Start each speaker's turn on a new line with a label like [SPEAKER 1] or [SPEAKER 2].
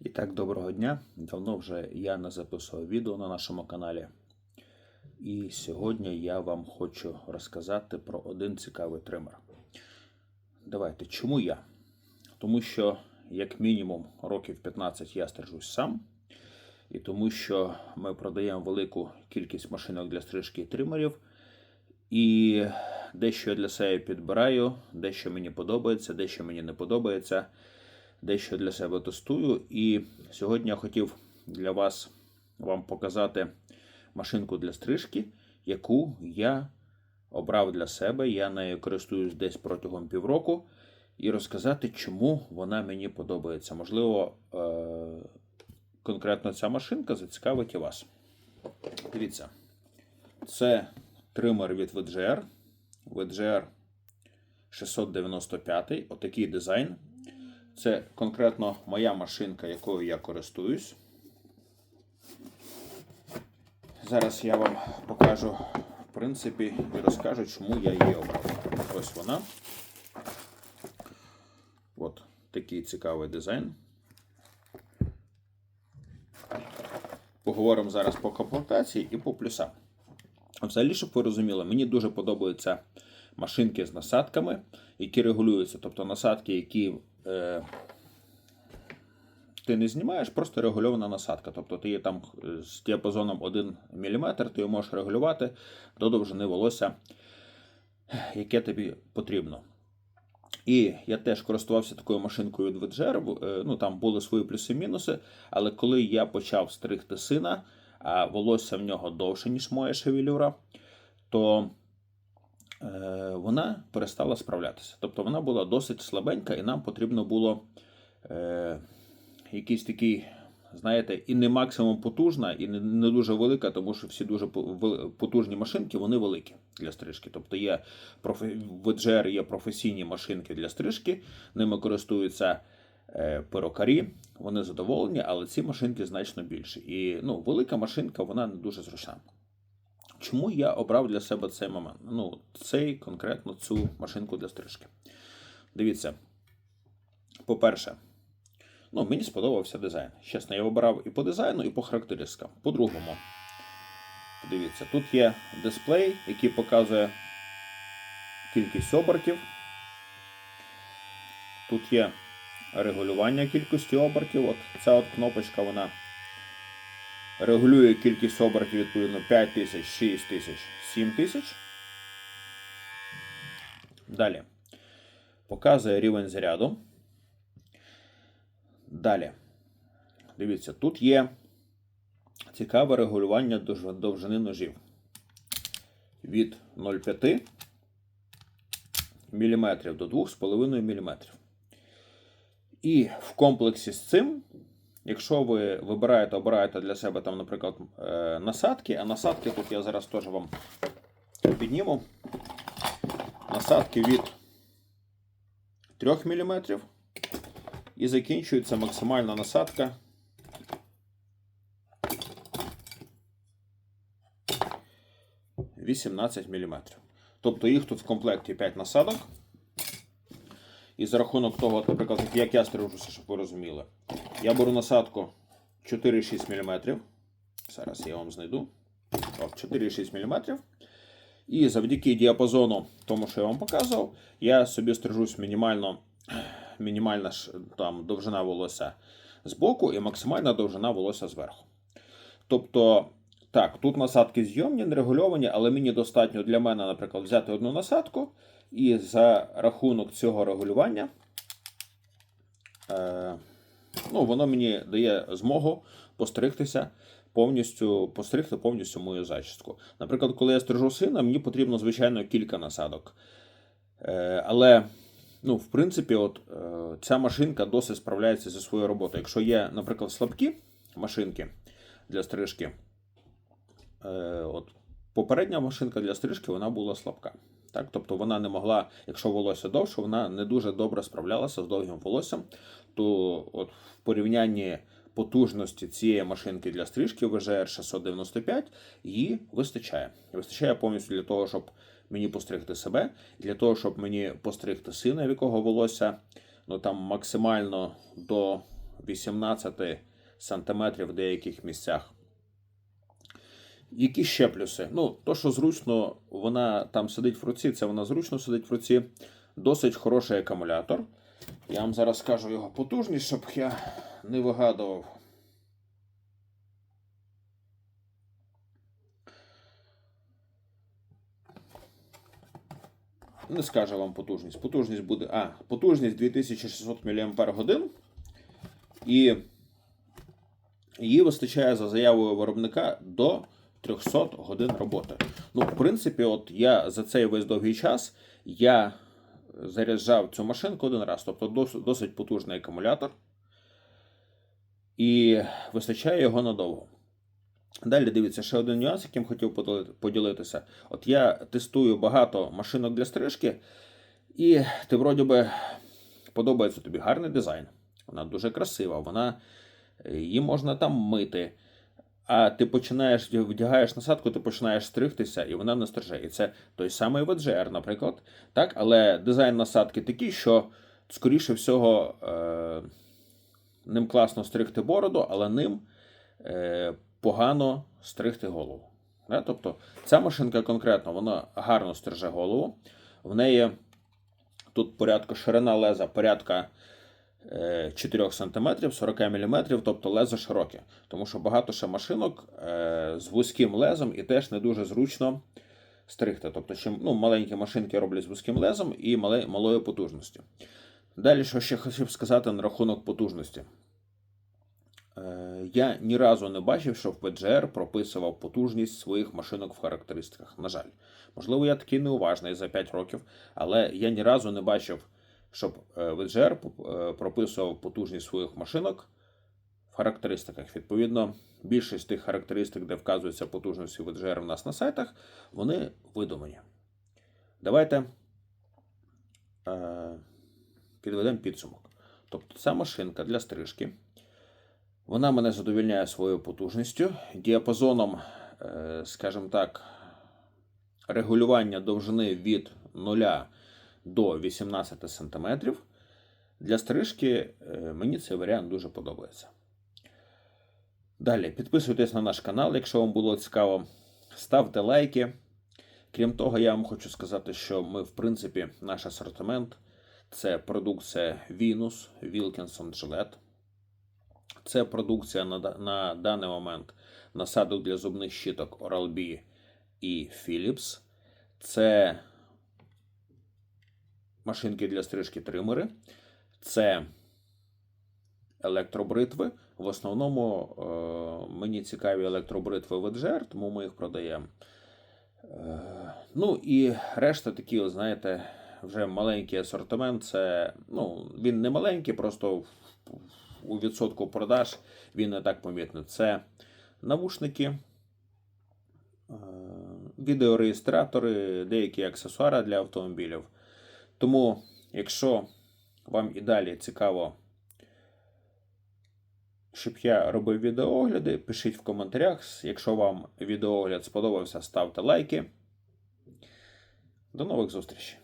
[SPEAKER 1] І так, доброго дня. Давно вже я не записував відео на нашому каналі. І сьогодні я вам хочу розказати про один цікавий тример. Давайте, чому я? Тому що, як мінімум, років 15 я стрижусь сам. І тому що ми продаємо велику кількість машинок для стрижки і тримерів. І дещо я для себе підбираю, дещо мені подобається, дещо мені не подобається дещо для себе тестую. І сьогодні я хотів для вас вам показати машинку для стрижки, яку я обрав для себе. Я нею користуюсь десь протягом півроку, і розказати, чому вона мені подобається. Можливо, е- конкретно ця машинка зацікавить і вас. Дивіться, це тример від VGR. VGR 695, отакий дизайн. Це конкретно моя машинка, якою я користуюсь. Зараз я вам покажу, в принципі, і розкажу, чому я її обрав. Ось вона. От такий цікавий дизайн. Поговоримо зараз по комплектації і по плюсам. Взагалі, щоб ви розуміли, мені дуже подобаються машинки з насадками, які регулюються. Тобто насадки, які е, ти не знімаєш, просто регульована насадка. Тобто ти є там з діапазоном 1 мм, ти її можеш регулювати до довжини волосся, яке тобі потрібно. І я теж користувався такою машинкою від VGR, е, ну там були свої плюси-мінуси. Але коли я почав стригти сина, а волосся в нього довше, ніж моя шевелюра, то е, вона перестала справлятися. Тобто вона була досить слабенька, і нам потрібно було е, якийсь такий, знаєте, і не максимум потужна, і не, дуже велика, тому що всі дуже потужні машинки, вони великі для стрижки. Тобто є в VGR є професійні машинки для стрижки, ними користуються. Е, перукарі, вони задоволені, але ці машинки значно більші. І ну, велика машинка, вона не дуже зручна. Чому я обрав для себе цей момент? Ну, цей конкретно цю машинку для стрижки. Дивіться, по-перше, ну, мені сподобався дизайн. Чесно, я обирав і по дизайну, і по характеристикам. По-другому, дивіться, тут є дисплей, який показує кількість обертів. Тут є регулювання кількості обертів. От Ця от кнопочка, вона регулює кількість обертів відповідно 5 тисяч, 6 тисяч, 7 тисяч. Далі. Показує рівень заряду. Далі. Дивіться, тут є цікаве регулювання довжини ножів. Від 0,5 мм до 2,5 мм. І в комплексі з цим, якщо ви вибираєте, обираєте для себе, там, наприклад, е, насадки, а насадки тут я зараз теж вам підніму. Насадки від 3 мм. І закінчується максимальна насадка. Вісімнадцять міліметрів. Тобто їх тут в комплекті 5 насадок. І за рахунок того, наприклад, як я стрижуся, щоб ви розуміли, я беру насадку 4,6 мм. Зараз я вам знайду. 4,6 мм. І завдяки діапазону, тому що я вам показував, я собі стрижусь мінімально, мінімальна там, довжина волосся з боку і максимальна довжина волосся зверху. Тобто, так, тут насадки зйомні, не регульовані, але мені достатньо для мене, наприклад, взяти одну насадку. І за рахунок цього регулювання, е, ну, воно мені дає змогу постригтися повністю, постригти повністю мою зачіску. Наприклад, коли я стрижу сина, мені потрібно, звичайно, кілька насадок. Е, але, ну, в принципі, от, е, ця машинка досить справляється зі своєю роботою. Якщо є, наприклад, слабкі машинки для стрижки, е, от, попередня машинка для стрижки вона була слабка. Так, Тобто вона не могла, якщо волосся довше, вона не дуже добре справлялася з довгим волоссям. То от в порівнянні потужності цієї машинки для стрижки VGR 695 її вистачає. Вистачає повністю для того, щоб мені постригти себе, для того, щоб мені постригти сина, в якого волосся ну там максимально до 18 см в деяких місцях. Які ще плюси? Ну, то, що зручно, вона там сидить в руці, це вона зручно сидить в руці. Досить хороший акумулятор. Я вам зараз скажу його потужність, щоб я не вигадував. Не скажу вам потужність. Потужність буде. А, потужність 2600 мАч. І її вистачає за заявою виробника до 300 годин роботи. Ну, в принципі, от я за цей весь довгий час я заряджав цю машинку один раз, тобто досить, потужний акумулятор. І вистачає його надовго. Далі дивіться, ще один нюанс, яким хотів поділитися. От я тестую багато машинок для стрижки, і ти вроді би подобається тобі гарний дизайн. Вона дуже красива, вона її можна там мити. А ти починаєш вдягаєш насадку, ти починаєш стригтися, і вона не стриже. І це той самий VGR, наприклад. Так? Але дизайн насадки такий, що, скоріше всього, е- ним класно стригти бороду, але ним е- погано стригти голову. Да? Тобто ця машинка конкретно вона гарно стриже голову. В неї тут порядка ширина леза порядка 4 см, 40 мм, тобто лезо широке. Тому що багато ще машинок е, з вузьким лезом і теж не дуже зручно стригти. Тобто, чим ну, маленькі машинки роблять з вузьким лезом і малою потужністю. Далі, що ще хотів сказати на рахунок потужності. Е, Я ні разу не бачив, що в PGR прописував потужність своїх машинок в характеристиках. На жаль, можливо, я такий неуважний за 5 років, але я ні разу не бачив, щоб е, VGR е, прописував потужність своїх машинок в характеристиках. Відповідно, більшість тих характеристик, де вказується потужності VGR у нас на сайтах, вони видумані. Давайте е, підведемо підсумок. Тобто, ця машинка для стрижки. Вона мене задовільняє своєю потужністю, діапазоном, е, скажімо так, регулювання довжини від 0 до 18 см. Для стрижки е, мені цей варіант дуже подобається. Далі, підписуйтесь на наш канал, якщо вам було цікаво. Ставте лайки. Крім того, я вам хочу сказати, що ми, в принципі, наш асортимент це продукція Venus, Wilkinson Gillette. Це продукція на, на даний момент насадок для зубних щіток Oral-B і Philips. Це машинки для стрижки тримери. Це електробритви. В основному е, мені цікаві електробритви VGR, тому ми їх продаємо. Е, ну і решта такі, знаєте, вже маленький асортимент. Це, ну, він не маленький, просто у відсотку продаж він не так помітний. Це навушники, е, відеореєстратори, деякі аксесуари для автомобілів. Тому, якщо вам і далі цікаво, щоб я робив відеоогляди, пишіть в коментарях. Якщо вам відеоогляд сподобався, ставте лайки. До нових зустрічей!